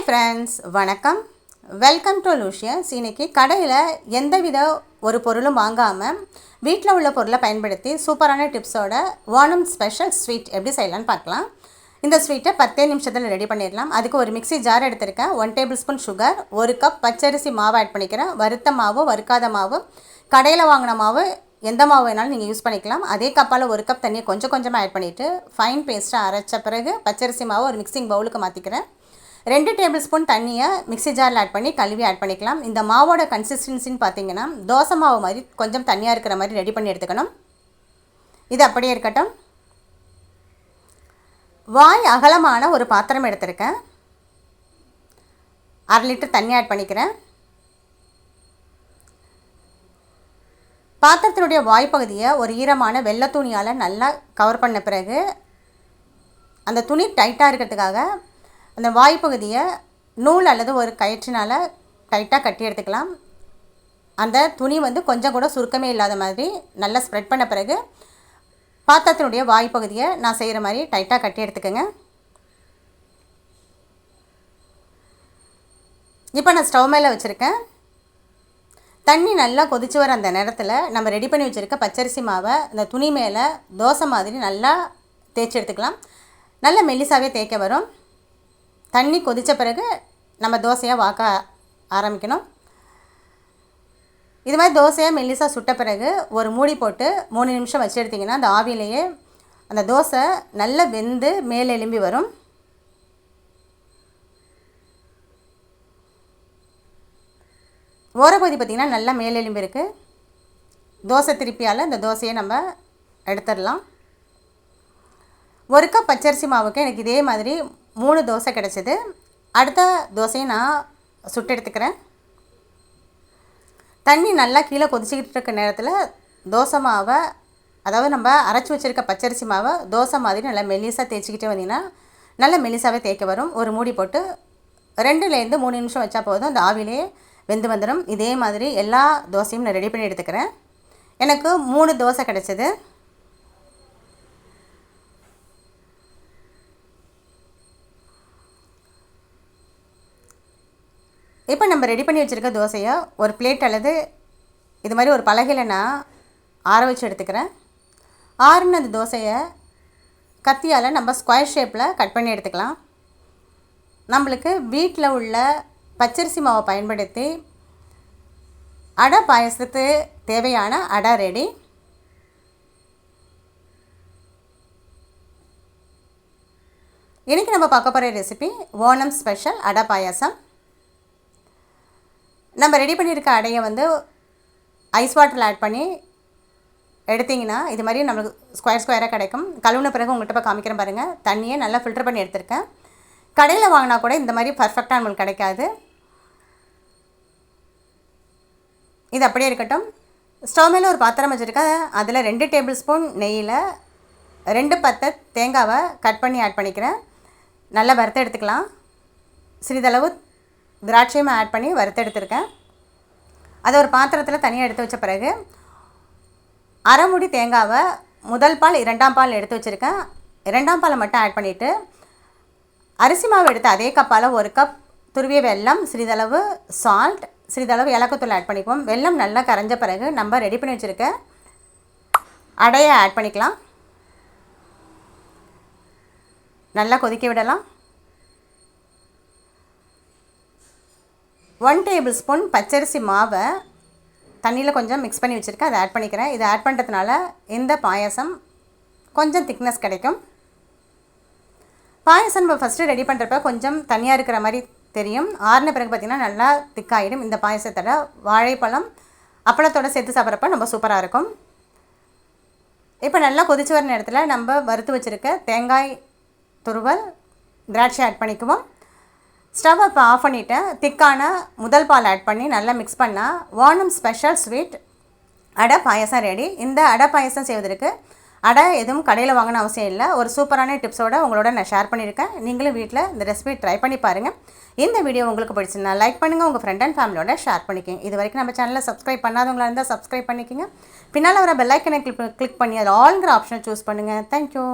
Hi friends வணக்கம். Welcome to Lucians இன்னைக்கு கடையில் எந்தவித ஒரு பொருளும் வாங்காமல் வீட்டில் உள்ள பொருளை பயன்படுத்தி சூப்பரான டிப்ஸோட ஓணம் ஸ்பெஷல் ஸ்வீட் எப்படி செய்யலான்னு பார்க்கலாம். இந்த ஸ்வீட்டை பத்தே நிமிஷத்தில் ரெடி பண்ணிடலாம். அதுக்கு ஒரு மிக்சி ஜார் எடுத்திருக்கேன். ஒன் டேபிள் ஸ்பூன் சுகர் ஒரு கப் பச்சரிசி மாவு ஆட் பண்ணிக்கிறேன். வறுத்த மாவு வறுக்காத மாவு கடையில் வாங்கின மாவு எந்த மாவு வேணாலும் நீங்கள் யூஸ் பண்ணிக்கலாம். அதே கப்பால் ஒரு கப் தண்ணியை கொஞ்சம் கொஞ்சமாக ஆட் பண்ணிவிட்டு ஃபைன் பேஸ்ட்டாக அரைச்ச பிறகு பச்சரிசி மாவு ஒரு மிக்சிங் பவுலுக்கு மாற்றிக்கிறேன் ரெண்டு டேபிள் ஸ்பூன் தண்ணியை மிக்ஸி ஜாரில் ஆட் பண்ணி கழுவி ஆட் பண்ணிக்கலாம். இந்த மாவோட கன்சிஸ்டன்சின்னு பார்த்தீங்கன்னா தோசை மாவு மாதிரி கொஞ்சம் தண்ணியாக இருக்கிற மாதிரி ரெடி பண்ணி எடுத்துக்கணும். இது அப்படியே இருக்கட்டும். வாய் அகலமான ஒரு பாத்திரம் எடுத்திருக்கேன். அரை லிட்டர் தண்ணி ஆட் பண்ணிக்கிறேன். பாத்திரத்தினுடைய வாய்ப்பகுதியை ஒரு ஈரமான வெள்ளை துணியால் நல்லா கவர் பண்ண பிறகு அந்த துணி டைட்டாக இருக்கிறதுக்காக அந்த வாய்ப்பகுதியை நூல் அல்லது ஒரு கயிற்றினால் டைட்டாக கட்டி எடுத்துக்கலாம். அந்த துணி வந்து கொஞ்சம் கூட சுருக்கமே இல்லாத மாதிரி நல்லா ஸ்ப்ரெட் பண்ண பிறகு பாத்திரத்தினுடைய வாய்ப்பகுதியை நான் செய்கிற மாதிரி டைட்டாக கட்டி எடுத்துக்கோங்க. இப்போ நான் ஸ்டவ் மேலே வச்சுருக்கேன். தண்ணி நல்லா கொதிச்சு வர அந்த நேரத்தில் நம்ம ரெடி பண்ணி வச்சுருக்க பச்சரிசி மாவை இந்த துணி மேலே தோசை மாதிரி நல்லா தேய்ச்சி எடுத்துக்கலாம். நல்ல மெல்லிசாவே தேய்க்க வரும். தண்ணி கொதித்த பிறகு நம்ம தோசையாக வாக்க ஆரம்பிக்கணும். இது மாதிரி தோசையாக மெல்லிசாக சுட்ட பிறகு ஒரு மூடி போட்டு மூணு நிமிஷம் வச்சு எடுத்திங்கன்னா அந்த ஆவிலேயே அந்த தோசை நல்லா வெந்து மேலே எலும்பி வரும். ஓரப்பகுதி பார்த்திங்கன்னா நல்லா மேலெலும்பு இருக்குது தோசை திருப்பியால் இந்த தோசையை நம்ம எடுத்துடலாம். ஒரு கப் பச்சரிசி மாவுக்கு எனக்கு இதே மாதிரி மூணு தோசை கிடச்சிது. அடுத்த தோசையை நான் சுட்டு எடுத்துக்கிறேன். தண்ணி நல்லா கீழே கொதிச்சிக்கிட்டு இருக்க நேரத்தில் தோசை மாவை அதாவது நம்ம அரைச்சி வச்சுருக்க பச்சரிசி மாவை தோசை மாதிரி நல்லா மெல்லிசாக தேய்ச்சிக்கிட்டே வந்தீங்கன்னா நல்லா மெல்லிசாவே தேய்க்க வரும். ஒரு மூடி போட்டு ரெண்டுலேருந்து மூணு நிமிஷம் வச்சா போதும். அந்த ஆவிலே வெந்து வந்துடும் இதே மாதிரி எல்லா தோசையும் நான் ரெடி பண்ணி எடுத்துக்கிறேன். எனக்கு மூணு தோசை கிடச்சிது. இப்போ நம்ம ரெடி பண்ணி வச்சுருக்க தோசையை ஒரு பிளேட் அல்லது இது மாதிரி ஒரு பலகையில் நான் ஆற வச்சு எடுத்துக்கிறேன். ஆறுன அந்த தோசையை கத்தியால் நம்ம ஸ்கொயர் ஷேப்பில் கட் பண்ணி எடுத்துக்கலாம். நம்மளுக்கு வீட்டில் உள்ள பச்சரிசி மாவை பயன்படுத்தி அடை பாயசத்துக்கு தேவையான அடை ரெடி இன்றைக்கி நம்ம பார்க்க போகிற ரெசிபி ஓணம் ஸ்பெஷல் அடை பாயாசம். நம்ம ரெடி பண்ணியிருக்க அடையை வந்து ஐஸ் வாட்டரில் ஆட் பண்ணி எடுத்திங்கன்னா இது மாதிரி நம்மளுக்கு ஸ்கொயர் ஸ்கொயராக கிடைக்கும். கழுவுன பிறகு உங்கள்கிட்ட போய் காமிக்கிறேன் பாருங்கள் தண்ணியை நல்லா ஃபில்டர் பண்ணி எடுத்திருக்கேன். கடையில் வாங்கினா கூட இந்த மாதிரி பர்ஃபெக்டாக நம்மளுக்கு கிடைக்காது. இது அப்படியே இருக்கட்டும். ஸ்டவ் மேலே ஒரு பாத்திரம் வச்சுருக்கேன். அதில் ரெண்டு டேபிள் ஸ்பூன் நெய்யில் ரெண்டு பத்தை தேங்காவை கட் பண்ணி ஆட் பண்ணிக்கிறேன். நல்லா வறுத்து எடுத்துக்கலாம். சிறிதளவு திராட்சையும் ஆட் பண்ணி வறுத்து எடுத்துருக்கேன் அதை ஒரு பாத்திரத்தில் தனியாக எடுத்து வச்ச பிறகு அரைமுடி தேங்காவை முதல் பால் இரண்டாம் பால் எடுத்து வச்சுருக்கேன். இரண்டாம் பாலை மட்டும் ஆட் பண்ணிவிட்டு அரிசி மாவு எடுத்து அதே கப்பால் ஒரு கப் துருவிய வெல்லம் சிறிதளவு சால்ட் சிறிதளவு ஏலக்கத்தூள் ஆட் பண்ணிக்குவோம். வெல்லம் நல்லா கரைஞ்ச பிறகு நம்ம ரெடி பண்ணி வச்சுருக்க அடையை ஆட் பண்ணிக்கலாம். நல்லா கொதிக்க விடலாம். ஒன் டேபிள் ஸ்பூன் பச்சரிசி மாவை தண்ணியில் கொஞ்சம் மிக்ஸ் பண்ணி வச்சுருக்கேன். அதை ஆட் பண்ணிக்கிறேன். இதை ஆட் பண்ணுறதுனால இந்த பாயசம் கொஞ்சம் திக்னஸ் கிடைக்கும். பாயசம் நம்ம ஃபஸ்ட்டு ரெடி பண்ணுறப்ப கொஞ்சம் தனியாக இருக்கிற மாதிரி தெரியும். ஆறின பிறகு பார்த்திங்கன்னா நல்லா திக்காயிடும் இந்த பாயசத்தோட வாழைப்பழம் அப்பளத்தோடு சேர்த்து சாப்பிட்றப்ப ரொம்ப சூப்பராக இருக்கும். இப்போ நல்லா கொதிச்சு வர நேரத்தில் நம்ம வறுத்து வச்சுருக்க தேங்காய் துருவல் திராட்சை ஆட் பண்ணிக்குவோம். ஸ்டவ் இப்போ ஆஃப் பண்ணிவிட்டேன் திக்கான முதல் பால் ஆட் பண்ணி நல்லா மிக்ஸ் பண்ணால் வானம் ஸ்பெஷல் ஸ்வீட் அடை பாயசம் ரெடி இந்த அடை பாயசம் செய்வதற்கு அடை எதுவும் கடையில் வாங்கின அவசியம் இல்லை. ஒரு சூப்பரான டிப்ஸோடு உங்களோட நான் ஷேர் பண்ணியிருக்கேன். நீங்களும் வீட்டில் இந்த ரெசிபி ட்ரை பண்ணி பாருங்கள் இந்த வீடியோ உங்களுக்கு பிடிச்சிருந்தா லைக் பண்ணுங்கள் உங்கள் ஃப்ரெண்ட் அண்ட் ஃபேமிலியோட ஷேர் பண்ணிக்கோங்க. இது வரைக்கும் நம்ம சேனலில் சப்ஸ்கிரைப் பண்ணாதவங்களா இருந்தால் சப்ஸ்கிரைப் பண்ணிக்கோங்க. பின்னால் வர பெல்லைக்கனை கிளிக் கிளிக் பண்ணி அது ஆல்ங்கிற ஆப்ஷனை சூஸ் பண்ணுங்கள் தேங்க்யூ